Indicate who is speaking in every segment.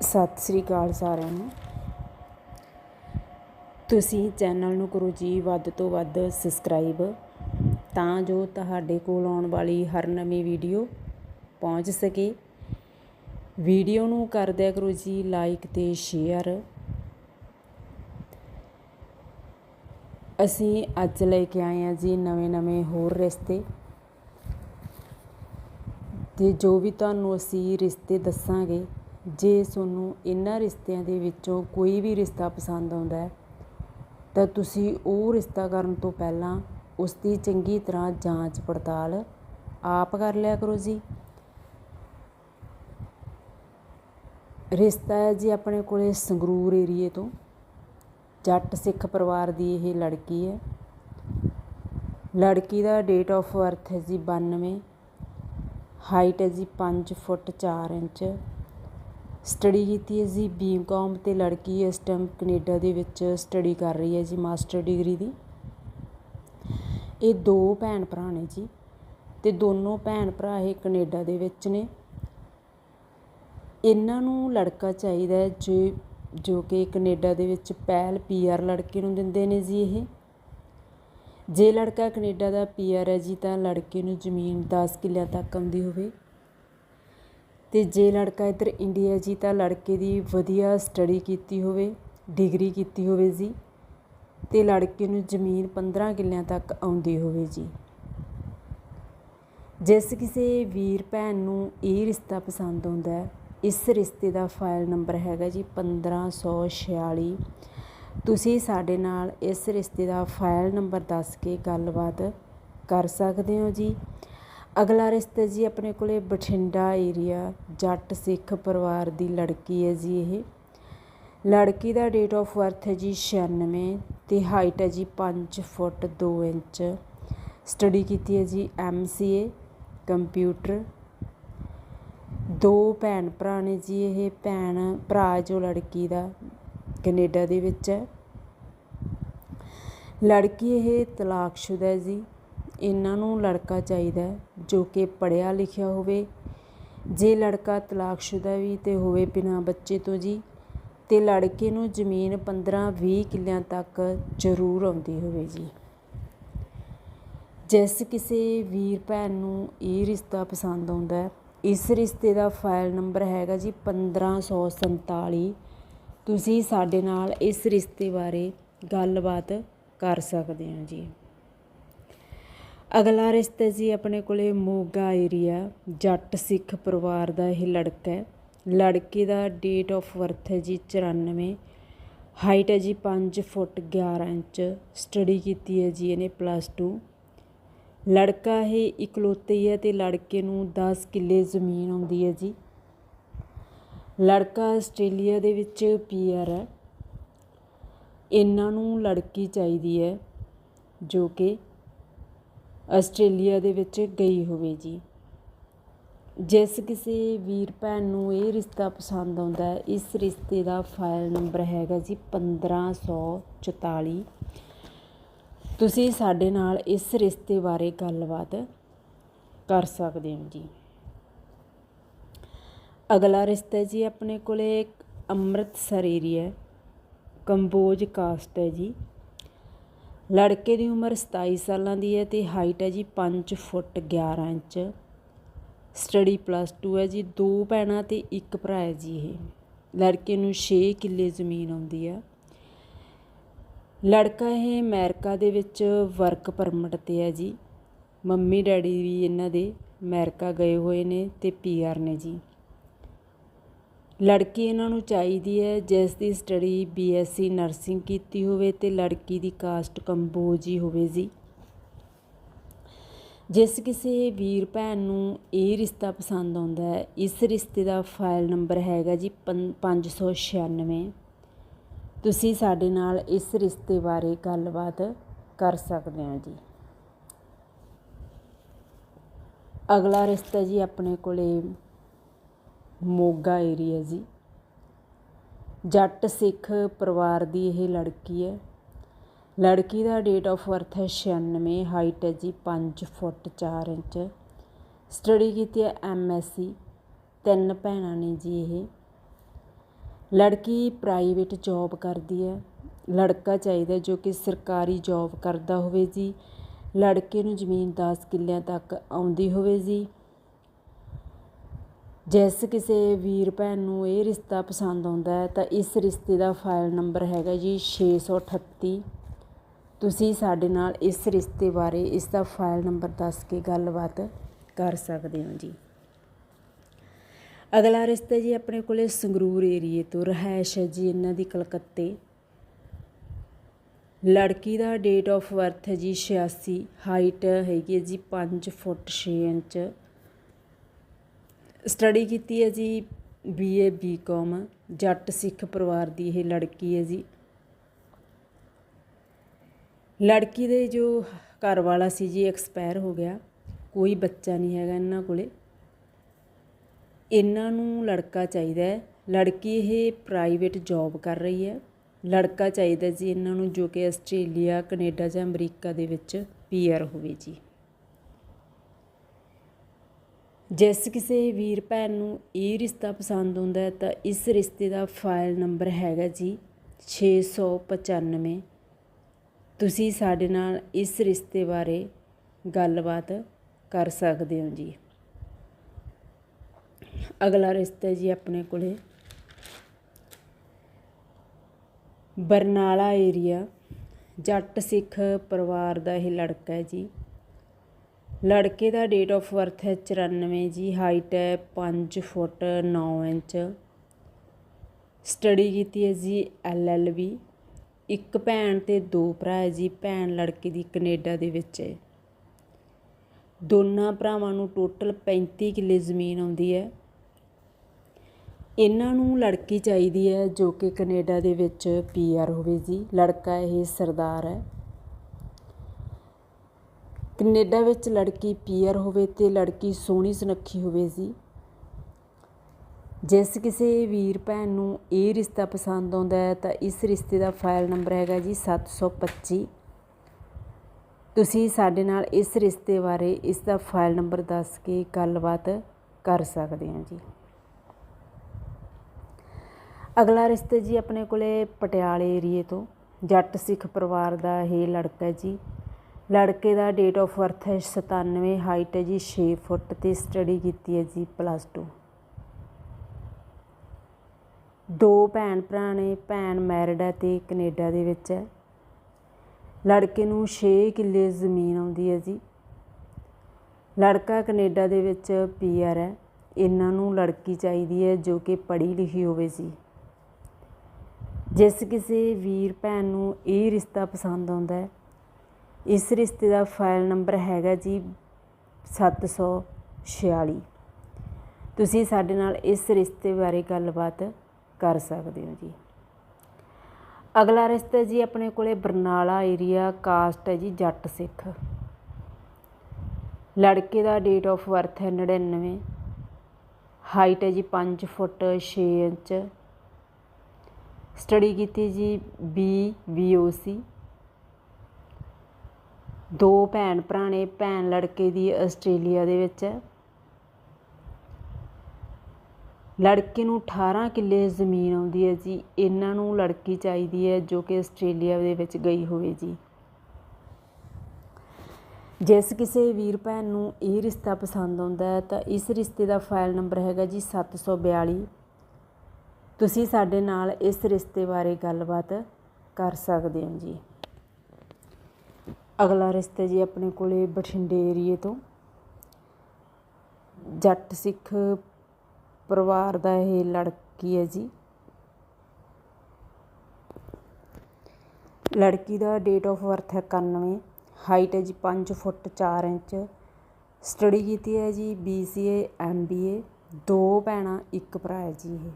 Speaker 1: ਸਤਿ ਸ੍ਰੀ ਅਕਾਲ ਸਾਰਿਆਂ ਨੂੰ। ਤੁਸੀਂ ਚੈਨਲ ਨੂੰ ਕਰੋ ਜੀ ਵੱਧ ਤੋਂ ਵੱਧ ਸਬਸਕ੍ਰਾਈਬ ਤਾਂ ਜੋ ਤੁਹਾਡੇ ਕੋਲ ਆਉਣ ਵਾਲੀ ਹਰ ਨਵੀਂ ਵੀਡੀਓ ਪਹੁੰਚ ਸਕੇ। ਵੀਡੀਓ ਨੂੰ ਕਰ ਦਿਆ ਕਰੋ ਜੀ ਲਾਈਕ ਤੇ ਸ਼ੇਅਰ ਅਸੀਂ ਅੱਜ ਲੈ ਕੇ ਆਏ ਹਾਂ ਜੀ ਨਵੇਂ ਨਵੇਂ ਹੋਰ ਰਿਸ਼ਤੇ। ਤੇ ਜੋ ਵੀ ਤੁਹਾਨੂੰ ਅਸੀਂ ਰਿਸ਼ਤੇ ਦੱਸਾਂਗੇ ਜੇ ਤੁਹਾਨੂੰ ਇਹਨਾਂ ਰਿਸ਼ਤਿਆਂ ਦੇ ਵਿੱਚੋਂ ਕੋਈ ਵੀ ਰਿਸ਼ਤਾ ਪਸੰਦ ਆਉਂਦਾ ਹੈ, ਤਾਂ ਤੁਸੀਂ ਉਹ ਰਿਸ਼ਤਾ ਕਰਨ ਤੋਂ ਪਹਿਲਾਂ ਉਸ ਦੀ ਚੰਗੀ ਤਰ੍ਹਾਂ ਜਾਂਚ ਪੜਤਾਲ ਆਪ ਕਰ ਲਿਆ ਕਰੋ ਜੀ। ਰਿਸ਼ਤਾ ਹੈ ਜੀ ਆਪਣੇ ਕੋਲੇ ਸੰਗਰੂਰ ਏਰੀਏ ਤੋਂ। ਜੱਟ ਸਿੱਖ ਪਰਿਵਾਰ ਦੀ ਇਹ ਲੜਕੀ ਹੈ। ਲੜਕੀ ਦਾ ਡੇਟ ਆਫ ਬਰਥ ਹੈ ਜੀ 92 ਹਾਈਟ ਹੈ ਜੀ 5 ਫੁੱਟ 4 ਇੰਚ। ਸਟੱਡੀ ਕੀਤੀ ਹੈ ਜੀ ਬੀਕਾਮ ਤੇ ਲੜਕੀ ਇਸ ਟਾਈਮ ਕੈਨੇਡਾ ਦੇ ਵਿੱਚ ਸਟੱਡੀ ਕਰ ਰਹੀ ਹੈ ਜੀ, ਮਾਸਟਰ ਡਿਗਰੀ ਦੀ। ਇਹ ਦੋ ਭੈਣ ਭਰਾ ਨੇ ਜੀ ਤੇ ਦੋਨੋਂ ਭੈਣ ਭਰਾ ਇਹ ਕੈਨੇਡਾ ਦੇ ਵਿੱਚ ਨੇ। ਇਹਨਾਂ ਨੂੰ ਲੜਕਾ ਚਾਹੀਦਾ ਹੈ ਜੋ ਜੋ ਕਿ ਕੈਨੇਡਾ ਦੇ ਵਿੱਚ ਪਹਿਲ ਪੀਆਰ ਲੜਕੇ ਨੂੰ ਦਿੰਦੇ ਨੇ ਜੀ ਇਹ। ਜੇ ਲੜਕਾ ਕੈਨੇਡਾ ਦਾ ਪੀਆਰ ਹੈ ਜੀ ਤਾਂ ਲੜਕੇ ਨੂੰ ਜ਼ਮੀਨ 10 ਕਿੱਲਿਆਂ ਤੱਕ ਆਉਂਦੀ ਹੋਵੇ। ਅਤੇ ਜੇ ਲੜਕਾ ਇੱਧਰ ਇੰਡੀਆ ਜੀ ਤਾਂ ਲੜਕੇ ਦੀ ਵਧੀਆ ਸਟੱਡੀ ਕੀਤੀ ਹੋਵੇ ਡਿਗਰੀ ਕੀਤੀ ਹੋਵੇ ਜੀ ਅਤੇ ਲੜਕੇ ਨੂੰ ਜ਼ਮੀਨ 15 ਕਿੱਲਿਆਂ ਤੱਕ ਆਉਂਦੀ ਹੋਵੇ ਜੀ। ਜਿਸ ਕਿਸੇ ਵੀਰ ਭੈਣ ਨੂੰ ਇਹ ਰਿਸ਼ਤਾ ਪਸੰਦ ਆਉਂਦਾ ਹੈ, ਇਸ ਰਿਸ਼ਤੇ ਦਾ ਫਾਈਲ ਨੰਬਰ ਹੈਗਾ ਜੀ 1546 ਤੁਸੀਂ ਸਾਡੇ ਨਾਲ ਇਸ ਰਿਸ਼ਤੇ ਦਾ ਫਾਈਲ ਨੰਬਰ ਦੱਸ ਕੇ ਗੱਲਬਾਤ ਕਰ ਸਕਦੇ ਹੋ ਜੀ। ਅਗਲਾ ਰਿਸ਼ਤਾ ਜੀ ਆਪਣੇ ਕੋਲੇ ਬਠਿੰਡਾ ਏਰੀਆ ਜੱਟ ਸਿੱਖ ਪਰਿਵਾਰ ਦੀ ਲੜਕੀ ਹੈ ਜੀ ਇਹ। ਲੜਕੀ ਦਾ ਡੇਟ ਆਫ ਬਰਥ ਹੈ ਜੀ 96 ਤੇ ਹਾਈਟ ਹੈ ਜੀ 5 ਫੁੱਟ 2 ਇੰਚ। ਸਟੱਡੀ ਕੀਤੀ ਹੈ ਜੀ ਐਮਸੀਏ ਕੰਪਿਊਟਰ ਦੋ ਭੈਣ ਭਰਾ ਨੇ ਜੀ ਇਹ, ਭੈਣ ਭਰਾ ਜੋ ਲੜਕੀ ਦਾ, ਕੈਨੇਡਾ ਦੇ ਵਿੱਚ ਹੈ। ਲੜਕੀ ਇਹ ਤਲਾਕਸ਼ੁਦਾ ਹੈ ਜੀ। ਇਹਨਾਂ ਨੂੰ ਲੜਕਾ ਚਾਹੀਦਾ ਜੋ ਕਿ ਪੜ੍ਹਿਆ ਲਿਖਿਆ ਹੋਵੇ। ਜੇ ਲੜਕਾ ਤਲਾਕਸ਼ੁਦਾ ਵੀ ਤੇ ਹੋਵੇ ਬਿਨਾਂ ਬੱਚੇ ਤੋਂ ਜੀ, ਤੇ ਲੜਕੇ ਨੂੰ ਜ਼ਮੀਨ 15-20 ਕਿੱਲਿਆਂ ਤੱਕ ਜ਼ਰੂਰ ਆਉਂਦੀ ਹੋਵੇ ਜੀ। ਜਿਸ ਕਿਸੇ ਵੀਰ ਭੈਣ ਨੂੰ ਇਹ ਰਿਸ਼ਤਾ ਪਸੰਦ ਆਉਂਦਾ ਇਸ ਰਿਸ਼ਤੇ ਦਾ ਫਾਈਲ ਨੰਬਰ ਹੈਗਾ ਜੀ 1547 ਤੁਸੀਂ ਸਾਡੇ ਨਾਲ ਇਸ ਰਿਸ਼ਤੇ ਬਾਰੇ ਗੱਲਬਾਤ ਕਰ ਸਕਦੇ ਹੋ ਜੀ। ਅਗਲਾ ਰਿਸ਼ਤਾ ਜੀ ਆਪਣੇ ਕੋਲੇ ਮੋਗਾ ਏਰੀਆ ਜੱਟ ਸਿੱਖ ਪਰਿਵਾਰ ਦਾ ਇਹ ਲੜਕਾ ਹੈ। ਲੜਕੇ ਦਾ ਡੇਟ ਆਫ ਬਰਥ ਹੈ ਜੀ 94 ਹਾਈਟ ਹੈ ਜੀ 5 ਫੁੱਟ 11 ਇੰਚ ਸਟੱਡੀ ਕੀਤੀ ਹੈ ਜੀ ਇਹਨੇ ਪਲੱਸ 2 ਲੜਕਾ ਇਹ ਇਕਲੌਤੇ ਹੀ ਹੈ ਤੇ ਲੜਕੇ ਨੂੰ 10 ਕਿੱਲੇ ਜ਼ਮੀਨ ਆਉਂਦੀ ਹੈ ਜੀ। ਲੜਕਾ ਆਸਟ੍ਰੇਲੀਆ ਦੇ ਵਿੱਚ ਪੀਆਰ ਹੈ। ਇਹਨਾਂ ਨੂੰ ਲੜਕੀ ਚਾਹੀਦੀ ਹੈ, ਜੋ ਕਿ ਆਸਟ੍ਰੇਲੀਆ ਦੇ ਵਿੱਚ ਗਈ ਹੋਵੇ ਜੀ। ਜਿਸ ਕਿਸੇ ਵੀਰ ਭੈਣ ਨੂੰ ਇਹ ਰਿਸ਼ਤਾ ਪਸੰਦ ਆਉਂਦਾ ਹੈ, ਇਸ ਰਿਸ਼ਤੇ ਦਾ ਫਾਈਲ ਨੰਬਰ ਹੈਗਾ ਜੀ 1544 ਤੁਸੀਂ ਸਾਡੇ ਨਾਲ ਇਸ ਰਿਸ਼ਤੇ ਬਾਰੇ ਗੱਲਬਾਤ ਕਰ ਸਕਦੇ ਹੋ ਜੀ। ਅਗਲਾ ਰਿਸ਼ਤਾ ਜੀ ਆਪਣੇ ਕੋਲੇ ਅੰਮ੍ਰਿਤਸਰ ਏਰੀਆ ਕੰਬੋਜ ਕਾਸਟ ਹੈ ਜੀ। ਲੜਕੇ ਦੀ ਉਮਰ 27 ਸਾਲਾਂ ਦੀ ਹੈ ਤੇ ਹਾਈਟ ਹੈ ਜੀ 5 ਫੁੱਟ 11 ਇੰਚ। ਸਟੱਡੀ ਪਲੱਸ 2 ਹੈ ਜੀ, ਦੋ ਭੈਣਾਂ ਤੇ ਇੱਕ ਭਰਾ ਹੈ ਜੀ ਇਹ। ਲੜਕੇ ਨੂੰ 6 ਕਿੱਲੇ ਜ਼ਮੀਨ ਆਉਂਦੀ ਆ ਲੜਕਾ ਇਹ ਅਮਰੀਕਾ ਦੇ ਵਿੱਚ ਵਰਕ ਪਰਮਿਟ ਤੇ ਹੈ ਜੀ। ਮੰਮੀ ਡੈਡੀ ਵੀ ਇਹਨਾਂ ਦੇ ਅਮਰੀਕਾ ਗਏ ਹੋਏ ਨੇ ਤੇ ਪੀਆਰ ਨੇ ਜੀ। ਲੜਕੀ ਇਹਨਾਂ ਨੂੰ ਚਾਹੀਦੀ ਹੈ, ਜਿਸ ਦੀ ਸਟੱਡੀ ਬੀਐਸਸੀ ਨਰਸਿੰਗ ਕੀਤੀ ਹੋਵੇ ਤੇ ਲੜਕੀ ਦੀ ਕਾਸਟ ਕੰਬੋਜੀ ਹੋਵੇ ਜੀ। ਜਿਸ ਕਿਸੇ ਵੀਰ ਭੈਣ ਨੂੰ ਇਹ ਰਿਸ਼ਤਾ ਪਸੰਦ ਆਉਂਦਾ ਹੈ, ਇਸ ਰਿਸ਼ਤੇ ਦਾ ਫਾਈਲ ਨੰਬਰ ਹੈਗਾ ਜੀ 596 ਤੁਸੀਂ ਸਾਡੇ ਨਾਲ ਇਸ ਰਿਸ਼ਤੇ ਬਾਰੇ ਗੱਲਬਾਤ ਕਰ ਸਕਦੇ ਹੋ ਜੀ। ਅਗਲਾ ਰਿਸ਼ਤਾ ਜੀ ਆਪਣੇ ਕੋਲੇ ਮੋਗਾ ਏਰੀਆ ਜੀ। ਜੱਟ ਸਿੱਖ ਪਰਿਵਾਰ ਦੀ ਇਹ ਲੜਕੀ ਹੈ। ਲੜਕੀ ਦਾ ਡੇਟ ਆਫ ਬਰਥ ਹੈ 96 ਹਾਈਟ ਹੈ ਜੀ 5 ਫੁੱਟ 4 ਇੰਚ। ਸਟੱਡੀ ਕੀਤੀ ਹੈ ਐਮਐਸਸੀ ਤਿੰਨ ਭੈਣਾਂ ਨੇ ਜੀ ਇਹ। ਲੜਕੀ ਪ੍ਰਾਈਵੇਟ ਜੌਬ ਕਰਦੀ ਹੈ। ਲੜਕਾ ਚਾਹੀਦਾ ਜੋ ਕਿ ਸਰਕਾਰੀ ਜੌਬ ਕਰਦਾ ਹੋਵੇ ਜੀ। ਲੜਕੇ ਨੂੰ ਜ਼ਮੀਨ 10 ਕਿੱਲਿਆਂ ਤੱਕ ਆਉਂਦੀ ਹੋਵੇ ਜੀ। ਜਿਸ ਕਿਸੇ ਵੀਰ ਭੈਣ ਨੂੰ ਇਹ ਰਿਸ਼ਤਾ ਪਸੰਦ ਆਉਂਦਾ ਹੈ, ਤਾਂ ਇਸ ਰਿਸ਼ਤੇ ਦਾ ਫਾਈਲ ਨੰਬਰ ਹੈਗਾ ਜੀ 638 ਤੁਸੀਂ ਸਾਡੇ ਨਾਲ ਇਸ ਰਿਸ਼ਤੇ ਬਾਰੇ ਇਸ ਦਾ ਫਾਈਲ ਨੰਬਰ ਦੱਸ ਕੇ ਗੱਲਬਾਤ ਕਰ ਸਕਦੇ ਹੋ ਜੀ। ਅਗਲਾ ਰਿਸ਼ਤਾ ਜੀ ਆਪਣੇ ਕੋਲੇ ਸੰਗਰੂਰ ਏਰੀਏ ਤੋਂ ਰਹਿਸ਼ ਹੈ ਜੀ ਇਹਨਾਂ ਦੀ ਕਲਕੱਤੇ। ਲੜਕੀ ਦਾ ਡੇਟ ਆਫ ਬਰਥ ਹੈ ਜੀ 86 ਹਾਈਟ ਹੈਗੀ ਹੈ ਜੀ 5 ਫੁੱਟ 6 ਇੰਚ। ਸਟੱਡੀ ਕੀਤੀ ਹੈ ਜੀ ਬੀਏ ਬੀਕਾਮ ਜੱਟ ਸਿੱਖ ਪਰਿਵਾਰ ਦੀ ਇਹ ਲੜਕੀ ਹੈ ਜੀ। ਲੜਕੀ ਦੇ ਜੋ ਘਰ ਵਾਲਾ ਸੀ ਜੀ ਐਕਸਪਾਇਰ ਹੋ ਗਿਆ। ਕੋਈ ਬੱਚਾ ਨਹੀਂ ਹੈਗਾ ਇਹਨਾਂ ਕੋਲੇ। ਇਹਨਾਂ ਨੂੰ ਲੜਕਾ ਚਾਹੀਦਾ ਹੈ। ਲੜਕੀ ਇਹ ਪ੍ਰਾਈਵੇਟ ਜੌਬ ਕਰ ਰਹੀ ਹੈ। ਲੜਕਾ ਚਾਹੀਦਾ ਜੀ ਇਹਨਾਂ ਨੂੰ ਜੋ ਕਿ ਆਸਟ੍ਰੇਲੀਆ, ਕੈਨੇਡਾ ਜਾਂ ਅਮਰੀਕਾ ਦੇ ਵਿੱਚ ਪੀਆਰ ਹੋਵੇ ਜੀ। ਜਿਸ ਕਿਸੇ ਵੀਰ ਭੈਣ ਨੂੰ ਇਹ ਰਿਸ਼ਤਾ ਪਸੰਦ ਆਉਂਦਾ ਹੈ, ਤਾਂ ਇਸ ਰਿਸ਼ਤੇ ਦਾ ਫਾਈਲ ਨੰਬਰ ਹੈਗਾ ਜੀ 695 ਤੁਸੀਂ ਸਾਡੇ ਨਾਲ ਇਸ ਰਿਸ਼ਤੇ ਬਾਰੇ ਗੱਲਬਾਤ ਕਰ ਸਕਦੇ ਹੋ ਜੀ। ਅਗਲਾ ਰਿਸ਼ਤਾ ਜੀ ਆਪਣੇ ਕੋਲੇ। ਬਰਨਾਲਾ ਏਰੀਆ ਜੱਟ ਸਿੱਖ ਪਰਿਵਾਰ ਦਾ ਇਹ ਲੜਕਾ ਹੈ ਜੀ। ਲੜਕੇ ਦਾ ਡੇਟ ਆਫ ਬਰਥ ਹੈ 94 ਜੀ ਹਾਈਟ ਹੈ 5 ਫੁੱਟ 9 ਇੰਚ। ਸਟੱਡੀ ਕੀਤੀ ਹੈ ਜੀ ਐਲਐਲਬੀ। ਇੱਕ ਭੈਣ ਤੇ ਦੋ ਭਰਾ ਹੈ ਜੀ, ਭੈਣ ਲੜਕੇ ਦੀ ਕੈਨੇਡਾ ਦੇ ਵਿੱਚ ਹੈ। ਦੋਨਾਂ ਭਰਾਵਾਂ ਨੂੰ ਟੋਟਲ 35 ਕਿੱਲੇ ਜ਼ਮੀਨ ਆਉਂਦੀ ਹੈ। ਇਹਨਾਂ ਨੂੰ ਲੜਕੀ ਚਾਹੀਦੀ ਹੈ ਜੋ ਕਿ ਕੈਨੇਡਾ ਦੇ ਵਿੱਚ ਪੀਆਰ ਹੋਵੇ ਜੀ। ਲੜਕਾ ਇਹ ਸਰਦਾਰ ਹੈ। ਕੈਨੇਡਾ ਵਿੱਚ ਲੜਕੀ ਪੀਅਰ ਹੋਵੇ ਤੇ ਲੜਕੀ ਸੋਹਣੀ ਸੁਨੱਖੀ ਹੋਵੇ ਜੀ। ਜਿਸ ਕਿਸੇ ਵੀਰ ਭੈਣ ਨੂੰ ਇਹ ਰਿਸ਼ਤਾ ਪਸੰਦ ਆਉਂਦਾ ਹੈ, ਤਾਂ ਇਸ ਰਿਸ਼ਤੇ ਦਾ ਫਾਈਲ ਨੰਬਰ ਹੈਗਾ ਜੀ 725 ਤੁਸੀਂ ਸਾਡੇ ਨਾਲ ਇਸ ਰਿਸ਼ਤੇ ਬਾਰੇ ਇਸ ਦਾ ਫਾਈਲ ਨੰਬਰ ਦੱਸ ਕੇ ਗੱਲਬਾਤ ਕਰ ਸਕਦੇ ਹੋ ਜੀ। ਅਗਲਾ ਰਿਸ਼ਤਾ ਜੀ ਆਪਣੇ ਕੋਲੇ ਪਟਿਆਲੇ ਏਰੀਏ ਤੋਂ। ਜੱਟ ਸਿੱਖ ਪਰਿਵਾਰ ਦਾ ਇਹ ਲੜਕਾ ਜੀ। ਲੜਕੇ ਦਾ ਡੇਟ ਆਫ ਬਰਥ ਹੈ 97 ਹਾਈਟ ਹੈ ਜੀ 6 ਫੁੱਟ ਤੇ ਸਟੱਡੀ ਕੀਤੀ ਹੈ ਜੀ ਪਲੱਸ 2 ਦੋ ਭੈਣ ਭਰਾ ਨੇ, ਭੈਣ ਮੈਰਿਡ ਹੈ ਤੇ ਕੈਨੇਡਾ ਦੇ ਵਿੱਚ ਹੈ। ਲੜਕੇ ਨੂੰ 6 ਕਿੱਲੇ ਜ਼ਮੀਨ ਆਉਂਦੀ ਹੈ ਜੀ। ਲੜਕਾ ਕੈਨੇਡਾ ਦੇ ਵਿੱਚ ਪੀਆਰ ਹੈ। ਇਹਨਾਂ ਨੂੰ ਲੜਕੀ ਚਾਹੀਦੀ ਹੈ ਜੋ ਕਿ ਪੜ੍ਹੀ ਲਿਖੀ ਹੋਵੇ ਜੀ। ਜਿਸ ਕਿਸੇ ਵੀਰ ਭੈਣ ਨੂੰ ਇਹ ਰਿਸ਼ਤਾ ਪਸੰਦ ਆਉਂਦਾ ਹੈ ਇਸ ਰਿਸ਼ਤੇ ਦਾ ਫਾਈਲ ਨੰਬਰ ਹੈਗਾ ਜੀ 746 ਤੁਸੀਂ ਸਾਡੇ ਨਾਲ ਇਸ ਰਿਸ਼ਤੇ ਬਾਰੇ ਗੱਲਬਾਤ ਕਰ ਸਕਦੇ ਹੋ ਜੀ। ਅਗਲਾ ਰਿਸ਼ਤਾ ਜੀ ਆਪਣੇ ਕੋਲੇ ਬਰਨਾਲਾ ਏਰੀਆ ਕਾਸਟ ਹੈ ਜੀ ਜੱਟ ਸਿੱਖ। ਲੜਕੇ ਦਾ ਡੇਟ ਆਫ ਬਰਥ ਹੈ 99 ਹਾਈਟ ਹੈ ਜੀ 5 ਫੁੱਟ 6 ਇੰਚ। ਸਟੱਡੀ ਕੀਤੀ ਜੀ ਬੀ ਬੀਓਸੀ ਦੋ ਭੈਣ ਭਰਾ ਨੇ ਭੈਣ ਲੜਕੇ ਦੀ ਆਸਟ੍ਰੇਲੀਆ ਦੇ ਵਿੱਚ। ਹੈ ਲੜਕੇ ਨੂੰ 18 ਕਿੱਲੇ ਜ਼ਮੀਨ ਆਉਂਦੀ ਹੈ ਜੀ। ਇਹਨਾਂ ਨੂੰ ਲੜਕੀ ਚਾਹੀਦੀ ਹੈ ਜੋ ਕਿ ਆਸਟ੍ਰੇਲੀਆ ਦੇ ਵਿੱਚ ਗਈ ਹੋਵੇ ਜੀ। ਜਿਸ ਕਿਸੇ ਵੀਰ ਭੈਣ ਨੂੰ ਇਹ ਰਿਸ਼ਤਾ ਪਸੰਦ ਆਉਂਦਾ ਹੈ, ਤਾਂ ਇਸ ਰਿਸ਼ਤੇ ਦਾ ਫਾਈਲ ਨੰਬਰ ਹੈਗਾ ਜੀ 742 ਤੁਸੀਂ ਸਾਡੇ ਨਾਲ ਇਸ ਰਿਸ਼ਤੇ ਬਾਰੇ ਗੱਲਬਾਤ ਕਰ ਸਕਦੇ ਹੋ ਜੀ। ਅਗਲਾ ਰਿਸ਼ਤਾ ਜੀ ਆਪਣੇ ਕੋਲੇ ਬਠਿੰਡੇ ਏਰੀਏ ਤੋਂ। ਜੱਟ ਸਿੱਖ ਪਰਿਵਾਰ ਦਾ ਇਹ ਲੜਕੀ ਹੈ ਜੀ। ਲੜਕੀ ਦਾ ਡੇਟ ਆਫ ਬਰਥ ਹੈ 91 ਹਾਈਟ ਹੈ ਜੀ 5 ਫੁੱਟ 4 ਇੰਚ। ਸਟੱਡੀ ਕੀਤੀ ਹੈ ਜੀ ਬੀਸੀਏ ਐਮਬੀਏ ਦੋ ਭੈਣਾਂ, ਇੱਕ ਭਰਾ ਹੈ ਜੀ ਇਹ।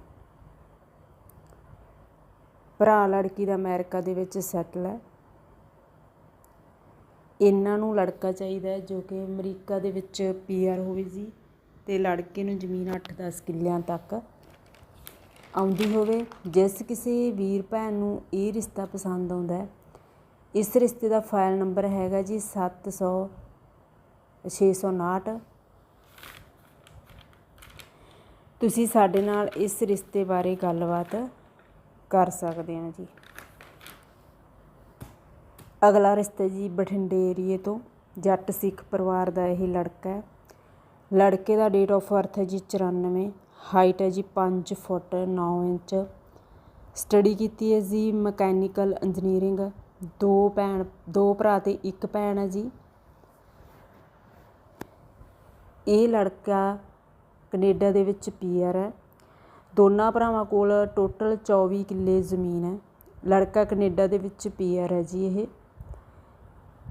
Speaker 1: ਭਰਾ ਲੜਕੀ ਦਾ ਅਮਰੀਕਾ ਦੇ ਵਿੱਚ ਸੈਟਲ ਹੈ। ਇਹਨਾਂ ਨੂੰ ਲੜਕਾ ਚਾਹੀਦਾ ਜੋ ਕਿ ਅਮਰੀਕਾ ਦੇ ਵਿੱਚ ਪੀ ਆਰ ਹੋਵੇ ਜੀ ਅਤੇ ਲੜਕੇ ਨੂੰ ਜ਼ਮੀਨ ਅੱਠ ਦਸ ਕਿੱਲਿਆਂ ਤੱਕ ਆਉਂਦੀ ਹੋਵੇ। ਜਿਸ ਕਿਸੇ ਵੀਰ ਭੈਣ ਨੂੰ ਇਹ ਰਿਸ਼ਤਾ ਪਸੰਦ ਆਉਂਦਾ ਇਸ ਰਿਸ਼ਤੇ ਦਾ ਫਾਈਲ ਨੰਬਰ ਹੈਗਾ ਜੀ 700 659 ਤੁਸੀਂ ਸਾਡੇ ਨਾਲ ਇਸ ਰਿਸ਼ਤੇ ਬਾਰੇ ਗੱਲਬਾਤ ਕਰ ਸਕਦੇ ਹੋ ਜੀ। ਅਗਲਾ ਰਿਸ਼ਤਾ ਜੀ ਬਠਿੰਡੇ ਏਰੀਏ ਤੋਂ, ਜੱਟ ਸਿੱਖ ਪਰਿਵਾਰ ਦਾ ਇਹ ਲੜਕਾ ਹੈ। ਲੜਕੇ ਦਾ ਡੇਟ ਆਫ ਬਰਥ ਹੈ ਜੀ 94 ਹਾਈਟ ਹੈ ਜੀ 5 ਫੁੱਟ 9 ਇੰਚ। ਸਟੱਡੀ ਕੀਤੀ ਹੈ ਜੀ ਮਕੈਨੀਕਲ ਇੰਜੀਨੀਅਰਿੰਗ ਦੋ ਭੈਣ, ਦੋ ਭਰਾ ਤੇ ਇੱਕ ਭੈਣ ਹੈ ਜੀ। ਇਹ ਲੜਕਾ ਕੈਨੇਡਾ ਦੇ ਵਿੱਚ ਪੀਆਰ ਹੈ। ਦੋਨਾਂ ਭਰਾਵਾਂ ਕੋਲ ਟੋਟਲ 24 ਕਿੱਲੇ ਜ਼ਮੀਨ ਹੈ। ਲੜਕਾ ਕੈਨੇਡਾ ਦੇ ਵਿੱਚ ਪੀਆਰ ਹੈ ਜੀ ਇਹ।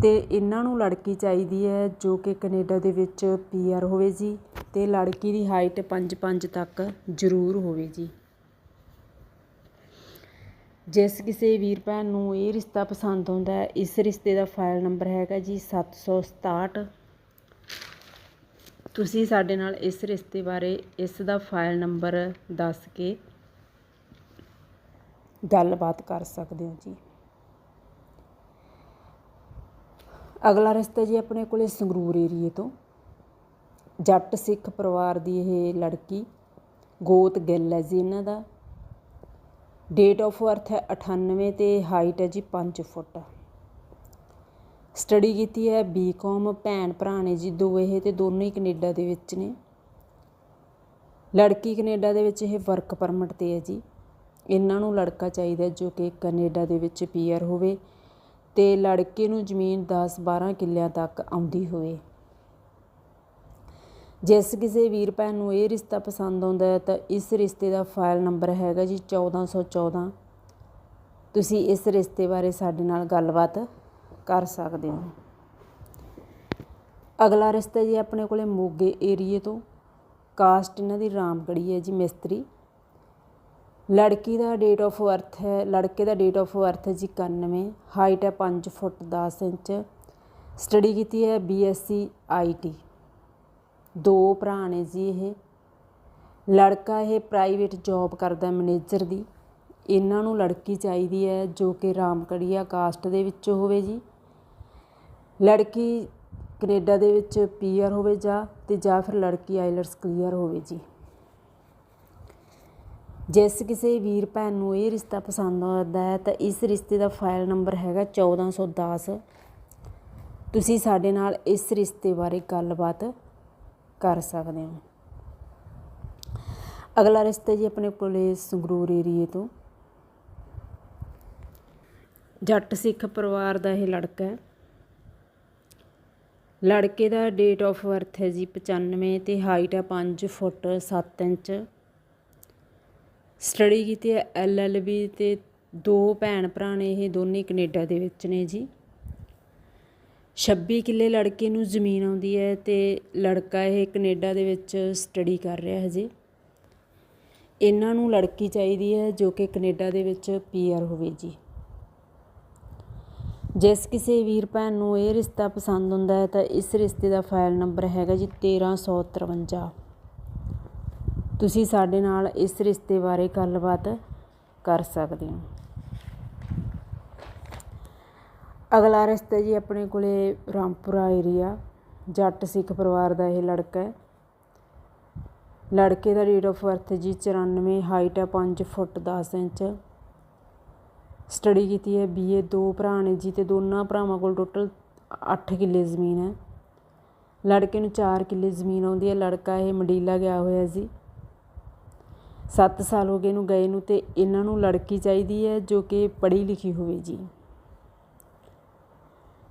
Speaker 1: ਅਤੇ ਇਹਨਾਂ ਨੂੰ ਲੜਕੀ ਚਾਹੀਦੀ ਹੈ ਜੋ ਕਿ ਕਨੇਡਾ ਦੇ ਵਿੱਚ ਪੀ ਆਰ ਹੋਵੇ ਜੀ ਅਤੇ ਲੜਕੀ ਦੀ ਹਾਈਟ 5-5 ਤੱਕ ਜ਼ਰੂਰ ਹੋਵੇ ਜੀ। ਜਿਸ ਕਿਸੇ ਵੀਰ ਭੈਣ ਨੂੰ ਇਹ ਰਿਸ਼ਤਾ ਪਸੰਦ ਆਉਂਦਾ ਹੈ, ਇਸ ਰਿਸ਼ਤੇ ਦਾ ਫਾਈਲ ਨੰਬਰ ਹੈਗਾ ਜੀ 767 ਤੁਸੀਂ ਸਾਡੇ ਨਾਲ ਇਸ ਰਿਸ਼ਤੇ ਬਾਰੇ ਇਸ ਦਾ ਫਾਈਲ ਨੰਬਰ ਦੱਸ ਕੇ ਗੱਲਬਾਤ ਕਰ ਸਕਦੇ ਹੋ ਜੀ। ਅਗਲਾ ਰਿਸ਼ਤਾ ਜੀ ਆਪਣੇ ਕੋਲੇ ਸੰਗਰੂਰ ਏਰੀਏ ਤੋਂ। ਜੱਟ ਸਿੱਖ ਪਰਿਵਾਰ ਦੀ ਇਹ ਲੜਕੀ, ਗੋਤ ਗਿੱਲ ਹੈ ਜੀ ਇਹਨਾਂ ਦਾ। ਡੇਟ ਆਫ ਬਰਥ ਹੈ 98 ਤੇ ਹਾਈਟ ਹੈ ਜੀ 5 ਫੁੱਟ। ਸਟੱਡੀ ਕੀਤੀ ਹੈ ਬੀਕਾਮ ਭੈਣ ਭਰਾ ਨੇ ਜੀ ਦੋ ਇਹ ਤੇ ਦੋਨੋਂ ਹੀ ਕੈਨੇਡਾ ਦੇ ਵਿੱਚ ਨੇ। ਲੜਕੀ ਕੈਨੇਡਾ ਦੇ ਵਿੱਚ ਇਹ ਵਰਕ ਪਰਮਿਟ ਤੇ ਹੈ ਜੀ। ਇਹਨਾਂ ਨੂੰ ਲੜਕਾ ਚਾਹੀਦਾ ਜੋ ਕਿ ਕੈਨੇਡਾ ਦੇ ਵਿੱਚ ਪੀਆਰ ਹੋਵੇ। ਤੇ ਲੜਕੇ ਨੂੰ ਜ਼ਮੀਨ 10-12 ਕਿੱਲਿਆਂ ਤੱਕ ਆਉਂਦੀ ਹੋਵੇ। ਜਿਸ ਕਿਸੇ ਵੀਰ ਭੈਣ ਨੂੰ ਇਹ ਰਿਸ਼ਤਾ ਪਸੰਦ ਆਉਂਦਾ ਹੈ, ਤਾਂ ਇਸ ਰਿਸ਼ਤੇ ਦਾ ਫਾਈਲ ਨੰਬਰ ਹੈਗਾ ਜੀ 1414 ਤੁਸੀਂ ਇਸ ਰਿਸ਼ਤੇ ਬਾਰੇ ਸਾਡੇ ਨਾਲ ਗੱਲਬਾਤ ਕਰ ਸਕਦੇ ਹੋ। ਅਗਲਾ ਰਿਸ਼ਤਾ ਜੀ ਆਪਣੇ ਕੋਲੇ ਮੋਗੇ ਏਰੀਏ ਤੋਂ, ਕਾਸਟ ਇਹਨਾਂ ਦੀ ਰਾਮਗੜੀ ਹੈ ਜੀ ਮਿਸਤਰੀ। ਲੜਕੀ ਦਾ ਡੇਟ ਆਫ ਬਰਥ ਹੈ, ਲੜਕੇ ਦਾ ਡੇਟ ਆਫ ਬਰਥ ਹੈ ਜੀ 91 ਹਾਈਟ ਹੈ 5 ਫੁੱਟ 10 ਇੰਚ ਸਟੱਡੀ ਕੀਤੀ ਹੈ ਬੀਐਸਸੀ ਆਈਟੀ ਦੋ ਭਰਾ ਨੇ ਜੀ ਇਹ, ਲੜਕਾ ਇਹ ਪ੍ਰਾਈਵੇਟ ਜੌਬ ਕਰਦਾ ਮੈਨੇਜਰ ਦੀ, ਇਹਨਾਂ ਨੂੰ ਲੜਕੀ ਚਾਹੀਦੀ ਹੈ ਜੋ ਕਿ ਰਾਮਕੜੀਆ ਕਾਸਟ ਦੇ ਵਿੱਚ ਹੋਵੇ ਜੀ, ਲੜਕੀ ਕੈਨੇਡਾ ਦੇ ਵਿੱਚ ਪੀਆਰ ਹੋਵੇ ਜਾਂ, ਤੇ ਜਾਂ ਫਿਰ ਲੜਕੀ ਆਈਲਟਸ ਕਲੀਅਰ ਹੋਵੇ ਜੀ। ਜਿਸ ਕਿਸੇ ਵੀਰ ਭੈਣ ਨੂੰ ਇਹ ਰਿਸ਼ਤਾ ਪਸੰਦ ਆਉਂਦਾ ਹੈ, ਤਾਂ ਇਸ ਰਿਸ਼ਤੇ ਦਾ ਫਾਈਲ ਨੰਬਰ ਹੈਗਾ 1410 ਤੁਸੀਂ ਸਾਡੇ ਨਾਲ ਇਸ ਰਿਸ਼ਤੇ ਬਾਰੇ ਗੱਲਬਾਤ ਕਰ ਸਕਦੇ ਹੋ। ਅਗਲਾ ਰਿਸ਼ਤਾ ਜੀ ਆਪਣੇ ਕੋਲੇ ਸੰਗਰੂਰ ਏਰੀਏ ਤੋਂ। ਜੱਟ ਸਿੱਖ ਪਰਿਵਾਰ ਦਾ ਇਹ ਲੜਕਾ ਹੈ। ਲੜਕੇ ਦਾ ਡੇਟ ਆਫ ਬਰਥ ਹੈ ਜੀ 95 ਤੇ ਹਾਈਟ ਹੈ 5 ਫੁੱਟ 7 ਇੰਚ। ਸਟੱਡੀ ਕੀਤੀ ਹੈ ਐਲਐਲਬੀ ਤੇ ਦੋ ਭੈਣ ਭਰਾ ਨੇ, ਇਹ ਦੋਨੇ ਕੈਨੇਡਾ ਦੇ ਵਿੱਚ ਨੇ ਜੀ। 26 ਕਿੱਲੇ ਲੜਕੇ ਨੂੰ ਜ਼ਮੀਨ ਆਉਂਦੀ ਹੈ ਤੇ ਲੜਕਾ ਇਹ ਕੈਨੇਡਾ ਦੇ ਵਿੱਚ ਸਟੱਡੀ ਕਰ ਰਿਹਾ ਹੈ ਜੀ। ਇਹਨਾਂ ਨੂੰ ਲੜਕੀ ਚਾਹੀਦੀ ਹੈ ਜੋ ਕਿ ਕੈਨੇਡਾ ਦੇ ਵਿੱਚ ਪੀਆਰ ਹੋਵੇ ਜੀ। ਜਿਸ ਕਿਸੇ ਵੀਰ ਭੈਣ ਨੂੰ ਇਹ ਰਿਸ਼ਤਾ ਪਸੰਦ ਹੁੰਦਾ ਹੈ ਤਾਂ ਇਸ ਰਿਸ਼ਤੇ ਦਾ ਫਾਈਲ ਨੰਬਰ ਹੈਗਾ ਜੀ 1353 ਤੁਸੀਂ ਸਾਡੇ ਨਾਲ ਇਸ ਰਿਸ਼ਤੇ ਬਾਰੇ ਗੱਲਬਾਤ ਕਰ ਸਕਦੇ ਹੋ। ਅਗਲਾ ਰਿਸ਼ਤਾ ਜੀ ਆਪਣੇ ਕੋਲੇ ਰਾਮਪੁਰਾ ਏਰੀਆ ਜੱਟ ਸਿੱਖ ਪਰਿਵਾਰ ਦਾ ਇਹ ਲੜਕਾ ਹੈ। ਲੜਕੇ ਦਾ ਡੇਟ ਆਫ ਬਰਥ ਜੀ 94 ਹਾਈਟ ਹੈ 5 ਫੁੱਟ 10 ਇੰਚ। ਸਟੱਡੀ ਕੀਤੀ ਹੈ ਬੀਏ ਦੋ ਭਰਾ ਨੇ ਜੀ ਤੇ ਦੋਨਾਂ ਭਰਾਵਾਂ ਕੋਲ ਟੋਟਲ 8 ਕਿੱਲੇ ਜ਼ਮੀਨ ਹੈ। ਲੜਕੇ ਨੂੰ 4 ਕਿੱਲੇ ਜ਼ਮੀਨ ਆਉਂਦੀ ਹੈ, ਲੜਕਾ ਇਹ ਮੰਡੀਲਾ ਗਿਆ ਹੋਇਆ ਜੀ। ਸੱਤ ਸਾਲ ਹੋ ਗਏ ਨੂੰ ਗਏ ਨੂੰ ਅਤੇ ਇਹਨਾਂ ਨੂੰ ਲੜਕੀ ਚਾਹੀਦੀ ਹੈ ਜੋ ਕਿ ਪੜ੍ਹੀ ਲਿਖੀ ਹੋਵੇ ਜੀ।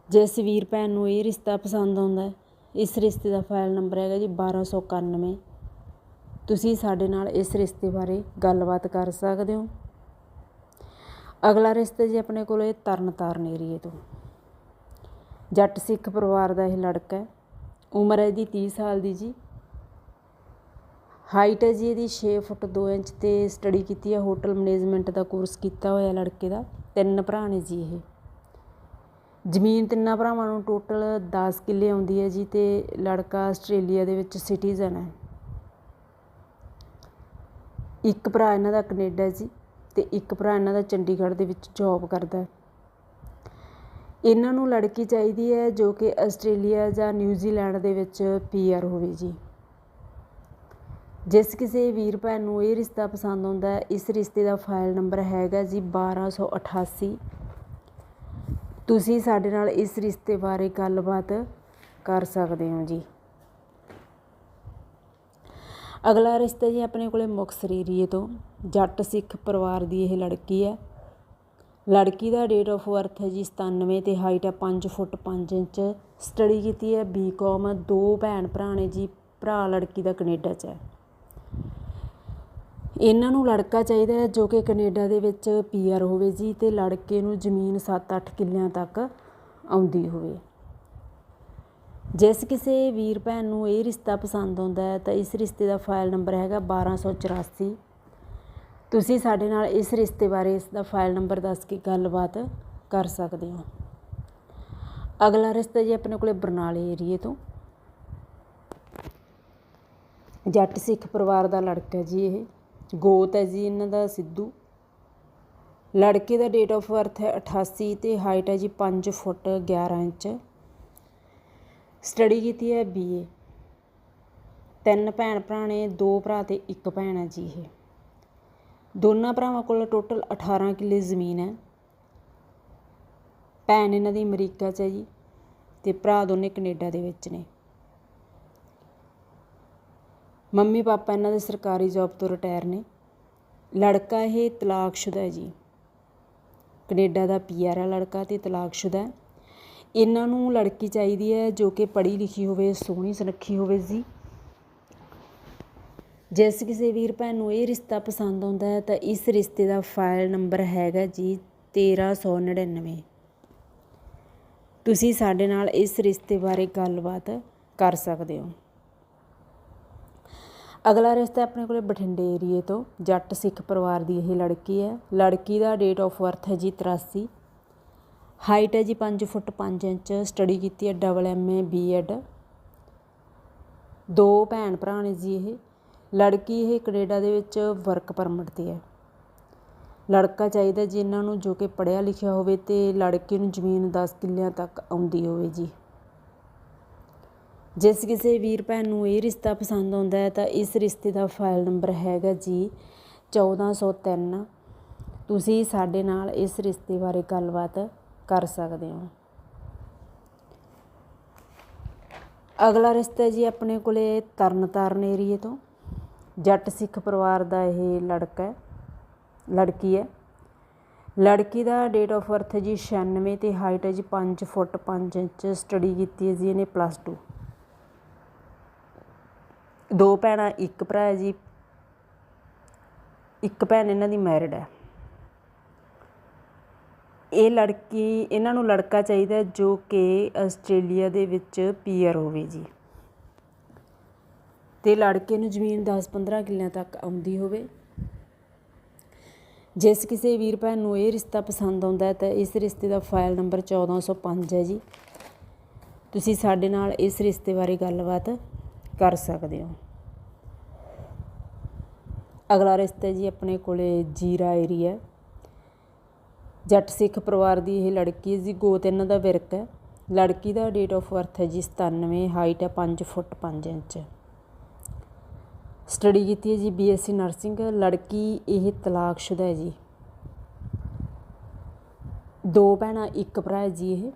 Speaker 1: ਜਿਸ ਵੀਰ ਭੈਣ ਨੂੰ ਇਹ ਰਿਸ਼ਤਾ ਪਸੰਦ ਆਉਂਦਾ ਇਸ ਰਿਸ਼ਤੇ ਦਾ ਫਾਈਲ ਨੰਬਰ ਹੈਗਾ ਜੀ 1291 ਤੁਸੀਂ ਸਾਡੇ ਨਾਲ ਇਸ ਰਿਸ਼ਤੇ ਬਾਰੇ ਗੱਲਬਾਤ ਕਰ ਸਕਦੇ ਹੋ। ਅਗਲਾ ਰਿਸ਼ਤਾ ਜੀ ਆਪਣੇ ਕੋਲ ਇਹ ਤਰਨਤਾਰਨ ਏਰੀਏ ਤੋਂ। ਜੱਟ ਸਿੱਖ ਪਰਿਵਾਰ ਦਾ ਇਹ ਲੜਕਾ ਹੈ। ਉਮਰ ਹੈ ਇਹਦੀ 30 ਸਾਲ ਦੀ ਜੀ। ਹਾਈਟ ਹੈ ਜੀ ਇਹਦੀ 6 ਫੁੱਟ 2 ਇੰਚ ਤੇ ਸਟੱਡੀ ਕੀਤੀ ਹੈ ਹੋਟਲ ਮੈਨੇਜਮੈਂਟ ਦਾ ਕੋਰਸ ਕੀਤਾ ਹੋਇਆ ਲੜਕੇ ਦਾ, ਤਿੰਨ ਭਰਾ ਨੇ ਜੀ ਇਹ। ਜ਼ਮੀਨ ਤਿੰਨਾਂ ਭਰਾਵਾਂ ਨੂੰ ਟੋਟਲ 10 ਕਿੱਲੇ ਆਉਂਦੀ ਹੈ ਜੀ ਤੇ ਲੜਕਾ ਆਸਟ੍ਰੇਲੀਆ ਦੇ ਵਿੱਚ ਸਿਟੀਜ਼ਨ ਹੈ। ਇੱਕ ਭਰਾ ਇਹਨਾਂ ਦਾ ਕੈਨੇਡਾ ਜੀ ਤੇ ਇੱਕ ਭਰਾ ਇਹਨਾਂ ਦਾ ਚੰਡੀਗੜ੍ਹ ਦੇ ਵਿੱਚ ਜੌਬ ਕਰਦਾ ਇਹਨਾਂ ਨੂੰ ਲੜਕੀ ਚਾਹੀਦੀ ਹੈ ਜੋ ਕਿ ਆਸਟ੍ਰੇਲੀਆ ਜਾਂ ਨਿਊਜ਼ੀਲੈਂਡ ਦੇ ਵਿੱਚ ਪੀਆਰ ਹੋਵੇ ਜੀ। ਜਿਸ ਕਿਸੇ ਵੀਰ ਭੈਣ ਨੂੰ ਇਹ ਰਿਸ਼ਤਾ ਪਸੰਦ ਆਉਂਦਾ ਇਸ ਰਿਸ਼ਤੇ ਦਾ ਫਾਈਲ ਨੰਬਰ ਹੈਗਾ ਜੀ 1288 ਤੁਸੀਂ ਸਾਡੇ ਨਾਲ ਇਸ ਰਿਸ਼ਤੇ ਬਾਰੇ ਗੱਲਬਾਤ ਕਰ ਸਕਦੇ ਹੋ ਜੀ। ਅਗਲਾ ਰਿਸ਼ਤਾ ਜੀ ਆਪਣੇ ਕੋਲੇ ਮੁਕਤਸਰ ਏਰੀਏ ਤੋਂ, ਜੱਟ ਸਿੱਖ ਪਰਿਵਾਰ ਦੀ ਇਹ ਲੜਕੀ ਹੈ। ਲੜਕੀ ਦਾ ਡੇਟ ਆਫ ਬਰਥ ਹੈ ਜੀ 97 ਤੇ ਹਾਈਟ ਹੈ 5 ਫੁੱਟ 5 ਇੰਚ। ਸਟੱਡੀ ਕੀਤੀ ਹੈ ਬੀਕਾਮ ਦੋ ਭੈਣ ਭਰਾ ਨੇ ਜੀ, ਭਰਾ ਲੜਕੀ ਦਾ ਕੈਨੇਡਾ 'ਚ ਹੈ। ਇਹਨਾਂ ਨੂੰ ਲੜਕਾ ਚਾਹੀਦਾ ਹੈ ਜੋ ਕਿ ਕੈਨੇਡਾ ਦੇ ਵਿੱਚ ਪੀਆਰ ਹੋਵੇ ਜੀ ਅਤੇ ਲੜਕੇ ਨੂੰ ਜ਼ਮੀਨ 7-8 ਕਿੱਲਿਆਂ ਤੱਕ ਆਉਂਦੀ ਹੋਵੇ। ਜਿਸ ਕਿਸੇ ਵੀਰ ਭੈਣ ਨੂੰ ਇਹ ਰਿਸ਼ਤਾ ਪਸੰਦ ਆਉਂਦਾ ਹੈ ਤਾਂ ਇਸ ਰਿਸ਼ਤੇ ਦਾ ਫਾਈਲ ਨੰਬਰ ਹੈਗਾ 1284 ਤੁਸੀਂ ਸਾਡੇ ਨਾਲ ਇਸ ਰਿਸ਼ਤੇ ਬਾਰੇ ਇਸ ਦਾ ਫਾਈਲ ਨੰਬਰ ਦੱਸ ਕੇ ਗੱਲਬਾਤ ਕਰ ਸਕਦੇ ਹੋ। ਅਗਲਾ ਰਿਸ਼ਤਾ ਜੀ ਆਪਣੇ ਕੋਲੇ ਬਰਨਾਲੇ ਏਰੀਏ ਤੋਂ। ਜੱਟ ਸਿੱਖ ਪਰਿਵਾਰ ਦਾ ਲੜਕਾ ਜੀ ਇਹ। ਗੋਤ ਹੈ ਜੀ ਇਹਨਾਂ ਦਾ, ਸਿੱਧੂ। ਲੜਕੇ ਦਾ ਡੇਟ ਆਫ ਬਰਥ ਹੈ 88 ਤੇ ਹਾਈਟ ਹੈ ਜੀ 5 ਫੁੱਟ 11 ਇੰਚ। ਸਟੱਡੀ ਕੀਤੀ ਹੈ ਬੀਏ ਤਿੰਨ ਭੈਣ ਭਰਾ ਨੇ, ਦੋ ਭਰਾ ਤੇ ਇੱਕ ਭੈਣ ਹੈ ਜੀ ਇਹ। ਦੋਨਾਂ ਭਰਾਵਾਂ ਕੋਲ ਟੋਟਲ 18 ਕਿੱਲੇ ਜ਼ਮੀਨ ਹੈ। ਭੈਣ ਇਹਨਾਂ ਦੀ ਅਮਰੀਕਾ 'ਚ ਹੈ ਜੀ ਤੇ ਭਰਾ ਦੋਨੇ ਕੈਨੇਡਾ ਦੇ ਵਿੱਚ ਨੇ। ਮੰਮੀ ਪਾਪਾ ਇਹਨਾਂ ਦੇ ਸਰਕਾਰੀ ਜੌਬ ਤੋਂ ਰਿਟਾਇਰ ਨੇ। ਲੜਕਾ ਇਹ ਤਲਾਕਸ਼ੁਦਾ ਹੈ ਜੀ। ਕੈਨੇਡਾ ਦਾ ਪੀਆਰ ਹੈ ਲੜਕਾ ਤੇ ਤਲਾਕਸ਼ੁਦਾ ਹੈ। ਇਹਨਾਂ ਨੂੰ ਲੜਕੀ ਚਾਹੀਦੀ ਹੈ ਜੋ ਕਿ ਪੜ੍ਹੀ ਲਿਖੀ ਹੋਵੇ, ਸੋਹਣੀ ਸੁਨੱਖੀ ਹੋਵੇ ਜੀ। ਜਿਸ ਕਿਸੇ ਵੀਰ ਭੈਣ ਨੂੰ ਇਹ ਰਿਸ਼ਤਾ ਪਸੰਦ ਆਉਂਦਾ ਹੈ, ਤਾਂ ਇਸ ਰਿਸ਼ਤੇ ਦਾ ਫਾਈਲ ਨੰਬਰ ਹੈਗਾ ਜੀ 1399 ਤੁਸੀਂ ਸਾਡੇ ਨਾਲ ਇਸ ਰਿਸ਼ਤੇ ਬਾਰੇ ਗੱਲਬਾਤ ਕਰ ਸਕਦੇ ਹੋ। ਅਗਲਾ ਰਿਸ਼ਤਾ ਆਪਣੇ ਕੋਲੇ ਬਠਿੰਡੇ ਏਰੀਏ ਤੋਂ, ਜੱਟ ਸਿੱਖ ਪਰਿਵਾਰ ਦੀ ਇਹ ਲੜਕੀ ਹੈ। ਲੜਕੀ ਦਾ ਡੇਟ ਆਫ ਬਰਥ ਹੈ ਜੀ 83 ਹਾਈਟ ਹੈ ਜੀ 5 ਫੁੱਟ 5 ਇੰਚ ਸਟੱਡੀ ਕੀਤੀ ਹੈ ਡਬਲ ਐਮਏ ਬੀਐਡ ਦੋ ਭੈਣ ਭਰਾ ਨੇ ਜੀ ਇਹ। ਲੜਕੀ ਇਹ ਕੈਨੇਡਾ ਦੇ ਵਿੱਚ ਵਰਕ ਪਰਮਿਟ ਤੇ ਹੈ। ਲੜਕਾ ਚਾਹੀਦਾ ਜੀ ਇਹਨਾਂ ਨੂੰ ਜੋ ਕਿ ਪੜ੍ਹਿਆ ਲਿਖਿਆ ਹੋਵੇ ਤੇ ਲੜਕੇ ਨੂੰ ਜ਼ਮੀਨ 10 ਕਿੱਲਿਆਂ ਤੱਕ ਆਉਂਦੀ ਹੋਵੇ ਜੀ। ਜਿਸ ਕਿਸੇ ਵੀਰ ਭੈਣ ਨੂੰ ਇਹ ਰਿਸ਼ਤਾ ਪਸੰਦ ਆਉਂਦਾ ਹੈ, ਤਾਂ ਇਸ ਰਿਸ਼ਤੇ ਦਾ ਫਾਈਲ ਨੰਬਰ ਹੈਗਾ ਜੀ 1403 ਤੁਸੀਂ ਸਾਡੇ ਨਾਲ ਇਸ ਰਿਸ਼ਤੇ ਬਾਰੇ ਗੱਲਬਾਤ ਕਰ ਸਕਦੇ ਹੋ। ਅਗਲਾ ਰਿਸ਼ਤਾ ਜੀ ਆਪਣੇ ਕੋਲੇ ਤਰਨਤਾਰਨ ਏਰੀਏ ਤੋਂ। ਜੱਟ ਸਿੱਖ ਪਰਿਵਾਰ ਦਾ ਇਹ ਲੜਕਾ ਹੈ, ਲੜਕੀ ਹੈ। ਲੜਕੀ ਦਾ ਡੇਟ ਆਫ ਬਰਥ ਜੀ 96 ਤੇ ਹਾਈਟ ਹੈ ਜੀ 5 ਫੁੱਟ 5 ਇੰਚ। ਸਟੱਡੀ ਕੀਤੀ ਹੈ ਜੀ ਇਹਨੇ ਪਲੱਸ 2 ਦੋ ਭੈਣਾਂ, ਇੱਕ ਭਰਾ ਹੈ ਜੀ। ਇੱਕ ਭੈਣ ਇਹਨਾਂ ਦੀ ਮੈਰਿਡ ਹੈ। ਇਹ ਲੜਕੀ, ਇਹਨਾਂ ਨੂੰ ਲੜਕਾ ਚਾਹੀਦਾ ਜੋ ਕਿ ਆਸਟ੍ਰੇਲੀਆ ਦੇ ਵਿੱਚ ਪੀਅਰ ਹੋਵੇ ਜੀ। ਤੇ ਲੜਕੇ ਨੂੰ ਜ਼ਮੀਨ 10-15 ਕਿੱਲਿਆਂ ਤੱਕ ਆਉਂਦੀ ਹੋਵੇ। ਜਿਸ ਕਿਸੇ ਵੀਰ ਭੈਣ ਨੂੰ ਇਹ ਰਿਸ਼ਤਾ ਪਸੰਦ ਆਉਂਦਾ ਹੈ, ਤਾਂ ਇਸ ਰਿਸ਼ਤੇ ਦਾ ਫਾਈਲ ਨੰਬਰ 1405 ਹੈ ਜੀ। ਤੁਸੀਂ ਸਾਡੇ ਨਾਲ ਇਸ ਰਿਸ਼ਤੇ ਬਾਰੇ ਗੱਲਬਾਤ ਕਰ ਸਕਦੇ ਹੋ। ਅਗਲਾ ਰਿਸ਼ਤਾ ਜੀ ਆਪਣੇ ਕੋਲੇ ਜੀਰਾ ਏਰੀਆ ਜੱਟ ਸਿੱਖ ਪਰਿਵਾਰ ਦੀ ਇਹ ਲੜਕੀ ਹੈ ਜੀ ਗੋਤ ਇਹਨਾਂ ਦਾ ਵਿਰਕ ਹੈ। ਲੜਕੀ ਦਾ ਡੇਟ ਆਫ ਬਰਥ ਹੈ ਜੀ 97 ਹਾਈਟ ਹੈ 5 ਫੁੱਟ 5 ਇੰਚ। ਸਟੱਡੀ ਕੀਤੀ ਹੈ ਜੀ ਬੀਐਸਸੀ ਨਰਸਿੰਗ ਲੜਕੀ ਇਹ ਤਲਾਕਸ਼ੁਦਾ ਹੈ ਜੀ। ਦੋ ਭੈਣਾਂ, ਇੱਕ ਭਰਾ ਹੈ ਜੀ ਇਹ।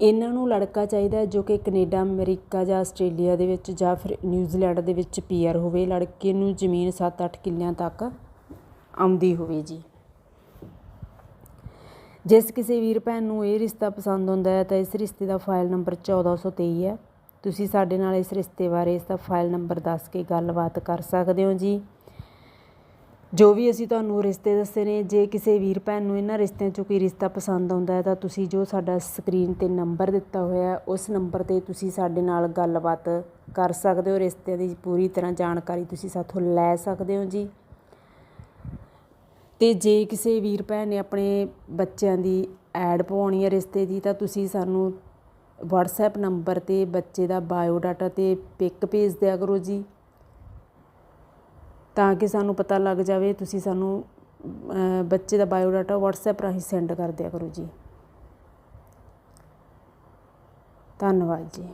Speaker 1: ਇਹਨਾਂ ਨੂੰ ਲੜਕਾ ਚਾਹੀਦਾ ਜੋ ਕਿ ਕੈਨੇਡਾ, ਅਮਰੀਕਾ ਜਾਂ ਆਸਟ੍ਰੇਲੀਆ ਦੇ ਵਿੱਚ ਜਾਂ ਫਿਰ ਨਿਊਜ਼ੀਲੈਂਡ ਦੇ ਵਿੱਚ ਪੀਆਰ ਹੋਵੇ। ਲੜਕੇ ਨੂੰ ਜ਼ਮੀਨ 7-8 ਕਿੱਲਿਆਂ ਤੱਕ ਆਉਂਦੀ ਹੋਵੇ ਜੀ। ਜਿਸ ਕਿਸੇ ਵੀਰ ਭੈਣ ਨੂੰ ਇਹ ਰਿਸ਼ਤਾ ਪਸੰਦ ਹੁੰਦਾ ਹੈ, ਤਾਂ ਇਸ ਰਿਸ਼ਤੇ ਦਾ ਫਾਈਲ ਨੰਬਰ 1423 ਹੈ। ਤੁਸੀਂ ਸਾਡੇ ਨਾਲ ਇਸ ਰਿਸ਼ਤੇ ਬਾਰੇ ਇਸ ਦਾ ਫਾਈਲ ਨੰਬਰ ਦੱਸ ਕੇ ਗੱਲਬਾਤ ਕਰ ਸਕਦੇ ਹੋ ਜੀ। ਜੋ ਵੀ ਅਸੀਂ ਤੁਹਾਨੂੰ ਰਿਸ਼ਤੇ ਦੱਸੇ ਨੇ, ਜੇ ਕਿਸੇ ਵੀਰ ਭੈਣ ਨੂੰ ਇਹਨਾਂ ਰਿਸ਼ਤਿਆਂ 'ਚੋਂ ਕੋਈ ਰਿਸ਼ਤਾ ਪਸੰਦ ਆਉਂਦਾ ਹੈ, ਤਾਂ ਤੁਸੀਂ ਜੋ ਸਾਡਾ ਸਕਰੀਨ ਤੇ ਨੰਬਰ ਦਿੱਤਾ ਹੋਇਆ ਹੈ, ਉਸ ਨੰਬਰ ਤੇ ਤੁਸੀਂ ਸਾਡੇ ਨਾਲ ਗੱਲਬਾਤ ਕਰ ਸਕਦੇ ਹੋ, ਰਿਸ਼ਤਿਆਂ ਦੀ ਪੂਰੀ ਤਰ੍ਹਾਂ ਜਾਣਕਾਰੀ ਤੁਸੀਂ ਸਾਥੋਂ ਲੈ ਸਕਦੇ ਹੋ ਜੀ। ਤੇ ਜੇ ਕਿਸੇ ਵੀਰ ਭੈਣ ਨੇ ਆਪਣੇ ਬੱਚਿਆਂ ਦੀ ਐਡ ਪਾਉਣੀ ਹੈ ਰਿਸ਼ਤੇ ਦੀ, ਤਾਂ ਤੁਸੀਂ ਸਾਨੂੰ WhatsApp ਨੰਬਰ ਤੇ ਬੱਚੇ ਦਾ ਬਾਇਓ ਡਾਟਾ ਤੇ ਪਿਕ ਭੇਜ ਦਿਆ ਕਰੋ ਜੀ। ਤਾਂ ਕਿ ਸਾਨੂੰ ਪਤਾ ਲੱਗ ਜਾਵੇ, ਤੁਸੀਂ ਸਾਨੂੰ ਬੱਚੇ ਦਾ ਬਾਇਓਡਾਟਾ WhatsApp ਰਾਹੀਂ ਸੈਂਡ ਕਰ ਦਿਆ ਕਰੋ ਜੀ। ਧੰਨਵਾਦ ਜੀ।